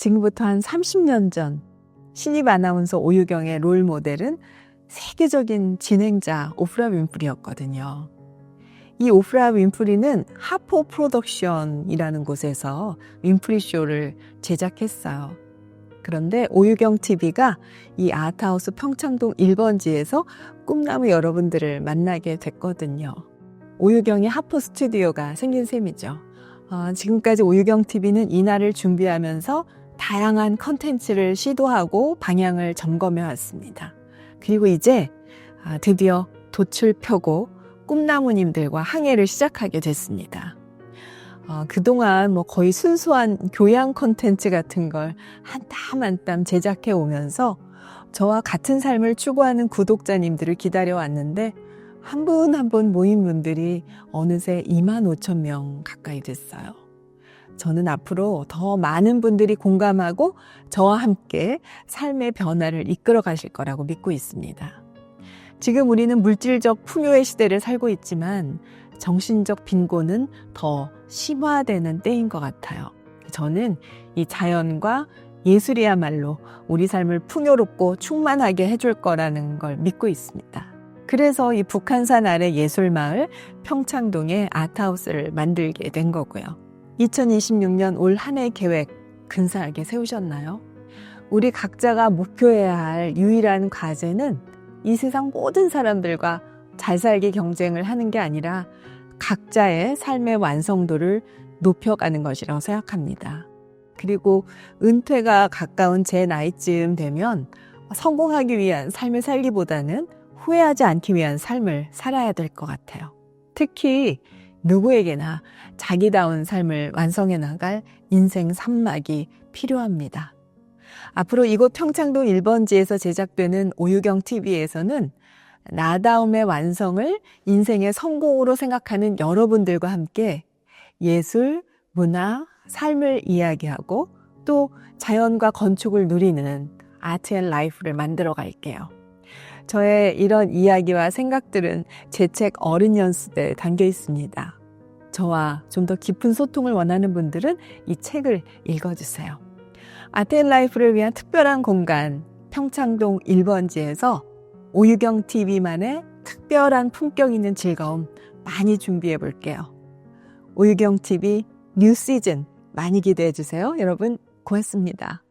지금부터 한 30년 전 신입 아나운서 오유경의 롤 모델은 세계적인 진행자 오프라 윈프리였거든요. 이 오프라 윈프리는 하포 프로덕션이라는 곳에서 윈프리 쇼를 제작했어요. 그런데 오유경 TV가 이 아트하우스 평창동 1번지에서 꿈나무 여러분들을 만나게 됐거든요. 오유경의 하포 스튜디오가 생긴 셈이죠. 어, 지금까지 오유경 TV는 이날을 준비하면서 다양한 컨텐츠를 시도하고 방향을 점검해 왔습니다. 그리고 이제 아, 드디어 돛을 펴고 꿈나무님들과 항해를 시작하게 됐습니다. 어, 그동안 뭐 거의 순수한 교양 콘텐츠 같은 걸 한 땀 한 땀 제작해 오면서 저와 같은 삶을 추구하는 구독자님들을 기다려 왔는데 한 분 한 분 모인 분들이 어느새 2만 5천 명 가까이 됐어요. 저는 앞으로 더 많은 분들이 공감하고 저와 함께 삶의 변화를 이끌어 가실 거라고 믿고 있습니다. 지금 우리는 물질적 풍요의 시대를 살고 있지만 정신적 빈곤은 더 심화되는 때인 것 같아요. 저는 이 자연과 예술이야말로 우리 삶을 풍요롭고 충만하게 해줄 거라는 걸 믿고 있습니다. 그래서 이 북한산 아래 예술마을 평창동에 아트하우스를 만들게 된 거고요. 2026년 올 한 해 계획 근사하게 세우셨나요? 우리 각자가 목표해야 할 유일한 과제는 이 세상 모든 사람들과 잘 살기 경쟁을 하는 게 아니라 각자의 삶의 완성도를 높여가는 것이라고 생각합니다. 그리고 은퇴가 가까운 제 나이쯤 되면 성공하기 위한 삶을 살기보다는 후회하지 않기 위한 삶을 살아야 될 것 같아요. 특히 누구에게나 자기다운 삶을 완성해 나갈 인생 산막이 필요합니다. 앞으로 이곳 평창동 1번지에서 제작되는 오유경 TV에서는 나다움의 완성을 인생의 성공으로 생각하는 여러분들과 함께 예술, 문화, 삶을 이야기하고 또 자연과 건축을 누리는 아트 앤 라이프를 만들어 갈게요. 저의 이런 이야기와 생각들은 제 책 어른 연습에 담겨 있습니다. 저와 좀 더 깊은 소통을 원하는 분들은 이 책을 읽어주세요. 앤 라이프를 위한 특별한 공간 평창동 1번지에서 오유경 TV만의 특별한 품격 있는 즐거움 많이 준비해 볼게요. 오유경 TV 뉴 시즌 많이 기대해 주세요. 여러분 고맙습니다.